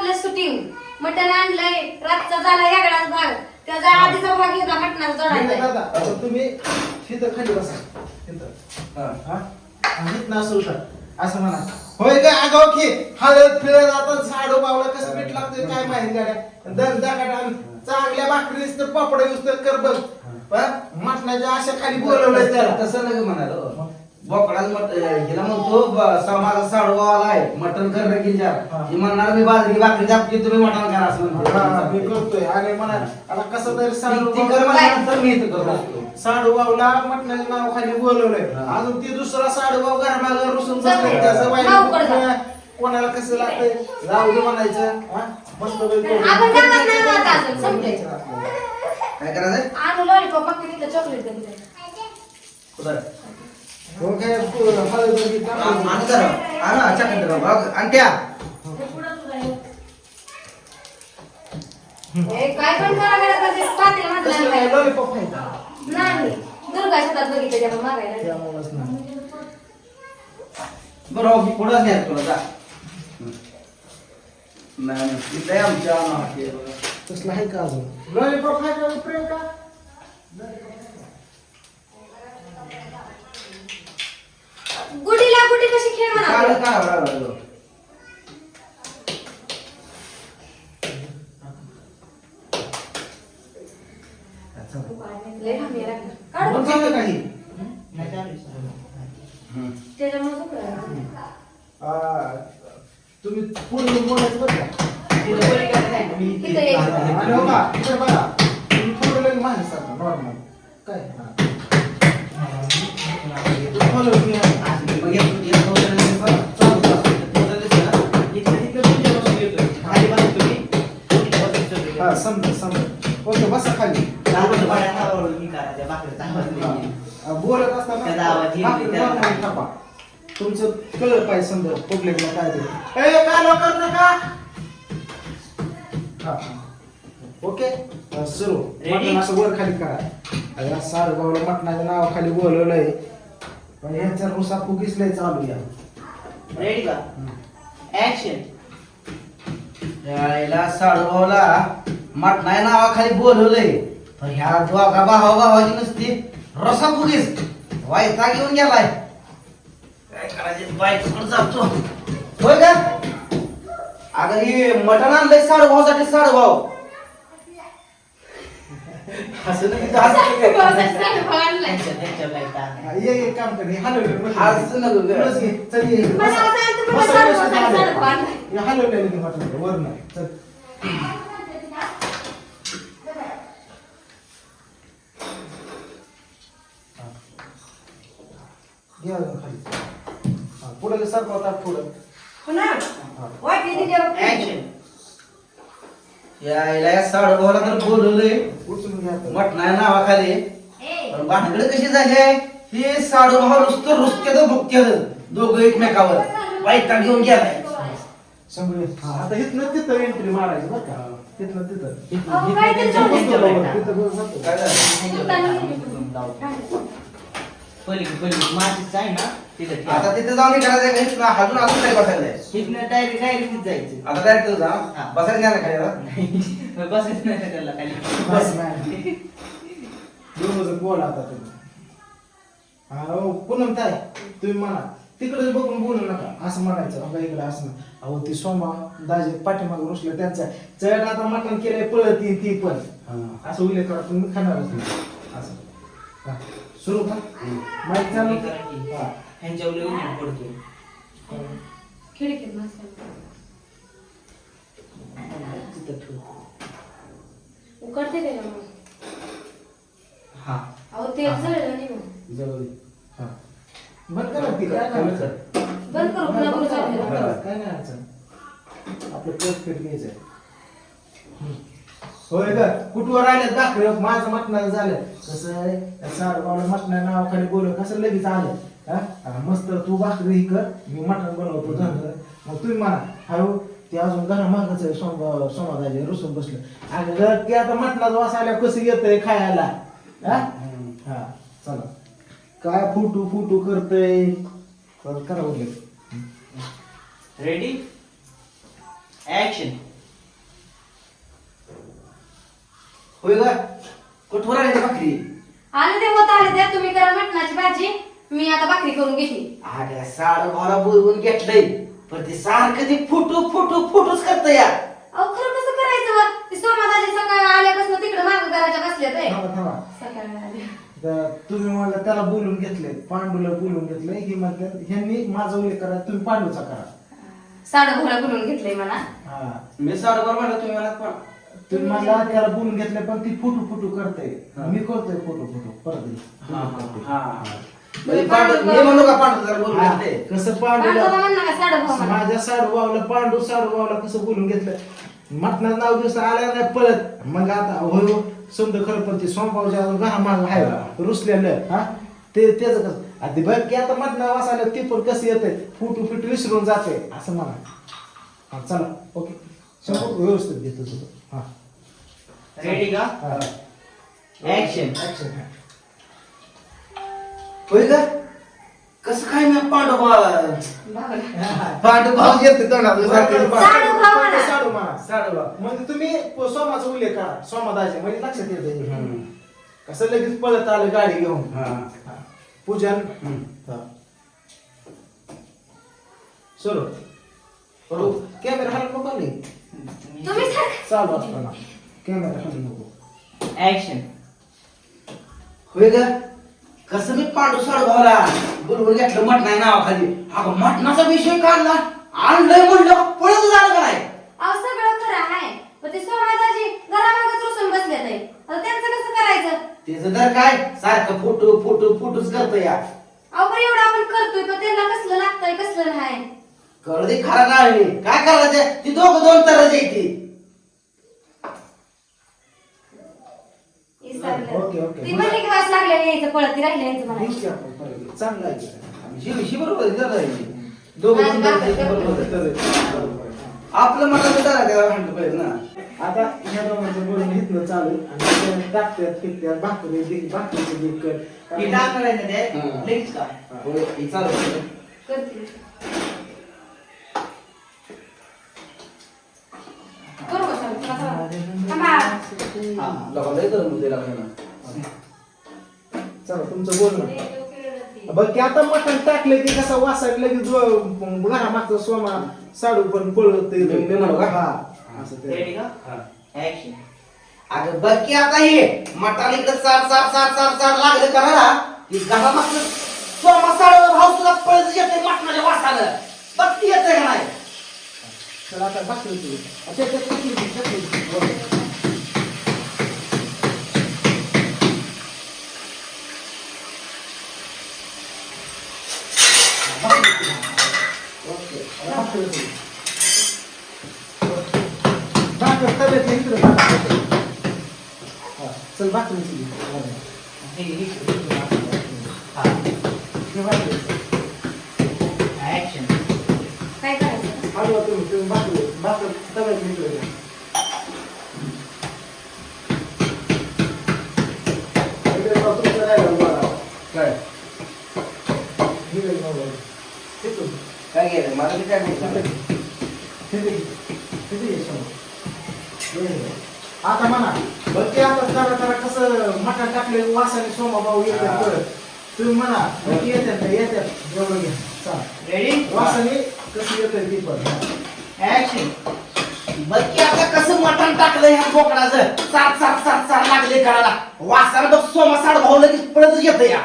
आपलं शूटिंग मटण आणलंय रातचा झाला वेगळाच भाग. त्याचा आधीचा भाग घेतला मटणाचा जोडायचा दादा आता तुम्ही तिथं खाली बसा. तिथं हा. आणि इथनं असं उठा. असं म्हणा. होय काय आगाव की हळद फिरत आता झाडू बावला कसं पीठ लागतंय काय माहिती गाड्या. आण चांगल्या भाकरीस तर पापड यूज तर कर बघ. पण मटणाच्या अशा खाली बोलवलंय त्याला. तसं नका म्हणालो बोकडाला मट हिला म्हणतो ब- सा- माझा साडूवाला आहे मटण कर गिंजा. हा. म्हणणार मी बाजरी भाकरी दाबते तुम्ही मटण करा असं मी करतोय. आणि म्हणा आता कसं तरी साडू ती कर म्हणल्यानंतर मी इथं करत असतो. साडू बावला मटणाच्या नाव खाली बोलवलंय. हा. अजून ती दुसरा साडू बाव घरमागं रुसून बसलाय. त्याचं वाईट. कोणाला कसं लागतंय? जाऊ दे म्हणायचं. मस्त. काय करायचंय? आणू लॉलीपॉप मग तिथं चॉकलेट हो काय हे पण करा नाही. नाही दुर्गा शेतात बघितलं त्यामुळे मागायला त्यामुळंच नाही. बरं मी पुढं न्या तुला जा नाही नाही, आहे आमच्या. तसलं आहे का अजून लॉलीपॉप खायचा प्रेम का गुडी कशी खेळ म्हणा. लय राखी. काढू मग काही हम्म. त्याच्यामुळे झोपलं. आ, तुम्ही पूर्ण बोलायचं बरं का इथं ये. आणि हो का इथं बघा तुम्ही थोडं लगे मागे सरका नॉर्मल काय हा. Follow me. हा समजा समजा ओके बसा खाली. बोलत त्याचा असताना आवाज येईल. तुमचं कळलं पाहिजे समजा पब्लिकला काय ते. ए काय लवकर नका? हा, हा. ओके अ, सुरू. Ready? मटण असं वर खाली करा. अरे मटणाच्या नावाखाली बोलवलंय. पण ह्यांचा रुसा फुगिसलाय चालू या. रेडी का? ऍक्शन यायला साडूभाऊला मटणाय नावाखाली बोलवलंय. तर ह्या दोघा भावा भावाची नुसती रसा फुगीस वायता घेऊन गेलाय. काय करायचे? बाईक जातो. होय का? अगं हे मटण आणलंय साडूभाऊसाठी साडूभाऊ हा, ये ये काम कर हलवलं असं नको गं. मला असं आणलंय. हे हलवलेलं वर नाही चल. घे अजून खाली. हा, पुढे सरकव ताट पुढं. यायला या साडूभाऊला तर बोलवलंय. उचलून घ्या आता. मटणाय नावाखाली पण भानगड कशी झाली आहे? हे साडू भाऊ नुसतं रुसत्यात भुकत्यात दोघं एकमेकावर. बाईक घेऊन गेलाय. आता इथनं तिथं एंट्री मारायची बरं का? तिथनं तिथं. अहो, काय ते. काय झालं? पहिली पहिली मातीच आहे ना. तिथं आता तिथे जाऊन हे करायचं का? इथनं अजून अजून काय बसायचंय तिथनं डायरेक्ट डायरेक्ट जायचं. आता डायरेक्ट जा हा. बसायचं नाही ना खाली आता? नाही. बसायचं नाही त्याला खाली? बस. नाही. दोन बोला आता तुम्ही. हा हो पूनम ताई तुम्ही म्हणा. तिकडे बघून बोलू नका. असं म्हणायचं. अगं इकडे असं नाही. अहो ती सोमा दाजी पाठीमागे रुसलं त्यांचा चढ आता मटण केलंय पळत ती ती पण. असं उल्लेख करा. तुम्ही खाणारच नाही. असं. हा. सुरू का? माहिती चालू? हा. ह्यांच्यावर उजेड पडतो खिडकीत बसला. तिथं ठेव उकडते त्याच्यामुळे हा अहो तेल जळलं नाही मग. जवळ ये. हा. बंद करा ती काय नाही अडचण. बंद करू पुन्हा पुढे चालू बंद करू. करा, काय नाही अडचण आपलं घ्यायचंय हम्म. होय का कुठवर राहिले दाखव माझं मटणाचं झालं कसं आहे मटणा नावाखाली बोल कसं लगेच आलं मस्त तू भाकरी कर मी मटण बनवतो झालं मग तुम्ही म्हणा हळू हो, ते अजून घरा मागच आहे रुसून बसलं. आणि जर ते आता मटणाचा वासायला कसं येतंय खायला? हा? चला. काय फुटू फुटू करतय? करा बोल रेडी ऍक्शन होय का कुठवर आले भाकरी? आले ते होत आले ते तुम्ही करा मटणाची भाजी. मी आता भाकरी करून घेतली अरे साड भावला बोलवून घेतलंय. पण ते सारखं ते फुटू फुटू फुटूच करत या अहो खरं कसं करायचं मग? ती सोमादाजी सकाळ आल्यापासून तिकडे माग करायच्या बसल्या ते थांबा थांबा. सकाळी आल्या. तर तुम्ही म्हणलं त्याला बोलून घेतले पांडूला बोलून घेतलंय. ही म्हणतात ह्यांनी माझा उल्लेख करा तुम्ही पांडूचा करा. साडं भोळा बोलून घेतलंय मला हा. मी साडेबारा म्हणलं तुम्ही मला पण. तुम्ही म्हणला त्याला बोलून घेतलं पण ती फुटू फुटू करते. मी करतोय फोटो फोटो. परत हा. हा. म्हणजे पांडू मी म्हणू का पांडू जरा बोलून हा, घेतलंय कसं पांडुला पांडूला म्हणणार का साडं भाऊ म्हणा माझ्या साडूबावला पांडू साडूबावला कसं बोलून घेतलं? मटणाचं नाव दिवस आल्या नाही पळत. मग आता होय हो, समजा खरं पण ते सोमभावच्या घरा माग आहे रुसलेलं. हा? ते त्याचं कसं? आता बघ की आता मटणा वासायला ते पण कसं येतंय? फुटू फिटू विसरून जाते असं म्हणा. हा चला ओके. शंभर व्यवस्थित घेतो तुझं हा. रेडी का? हा. ऍक्शन ऍक्शन होय का? कसं काय मी पांडू भाव? भावाला. पांडू भाव येते तोंडात सारखं साडू भाव म्हणा. साडू म्हणा साडू भाव. म्हणजे तुम्ही सोमाचा उल्लेख करा. सोमादाचे म्हणजे लक्षात येते. हम्म. कसं लगेच पळत आलं गाडी घेऊन. हा. हा. पूजन. हम्म. सुरू. कॅमेरा हलू नको नाही तुम्ही सारखं- चालू असताना. कॅमेरा हलू नको. ऍक्शन होय का? कसं मी पांडू साडू भावला बोलवून घेतलं मटणा नावाखाली? अगं मटणाचा विषय काढला. आणलंय म्हणलं पळत झालं का नाही? अहो सगळं खरं आहे. पण ते सोमादाजी घरामागच रुसून बसले ते आता त्यांचं कसं करायचं? त्याचं तर काय? सारखं फोटो फोटो फोटोच करत या. अहो पण एवढं आपण करतोय पण त्यांना कसलं लागतंय कसलं नाही? कळू दे खरा नाही. काय करायचं? ती दोघं दोन तरच येते ओके, ओके. ती म्हणली की वास लागलेली यायचं पळत ती राहिली यायचं मला आपण परत. चांगलं आहे की. शिशी बरोबर आहे, जरा आहे. दोघं बरोबर आहे. बरोबर आहे. आपलं मटण जरा त्याला म्हणलं पाहिजे ना आता ह्या दोघांचं बोलणं इथनं चालू आहे. आणि ते टाकतात फिरतात भाकरी दे- भाकरीचं दे कर हे टाकणार आहे ना ते हा. लगेच का होय, हे चालू आहे. करते चला तुमचं बोलणं बघ की आता मटण टाकलं की कसा वासायला लगेच जो घरा मागचा सोमा साडू पण पळत? हा. हा. अगं बघ की आता हे मटाला इकडे चार चार चार चार चार लागले करायला की घरा मागचं सोमा साडू भाव तुला पळत येते मटणाच्या वासानं. बघ ती येते का नाही? चला आता भाकरीची भाकरीची. भाकर तव्याच्या इकडे टाक. हा, चल भाकरीची. हे हे हा. हे काय करायचं भाकरी भाकर तव्याच्या इकडे घ्या. इकडे बघा, तुमचं राहिलं बघा. काय इकडे बघा. इकडून. काय गेलं मला बी काय. आता म्हणा बघ ते आता जरा जरा कसं मटण टाकले वासाने सोमा भाऊ येतात. परत तुम्ही म्हणा मग येतात ना येतात एवढं घ्या चाल रेडी वासाने कसं येतं ती पण ऍक्शन बघ की आता कसं मटण टाकलं ह्या बोकडाचं चार चार चार चार लागले करायला वासाला बघ सोमा साड भाऊ लगेच पळत येत या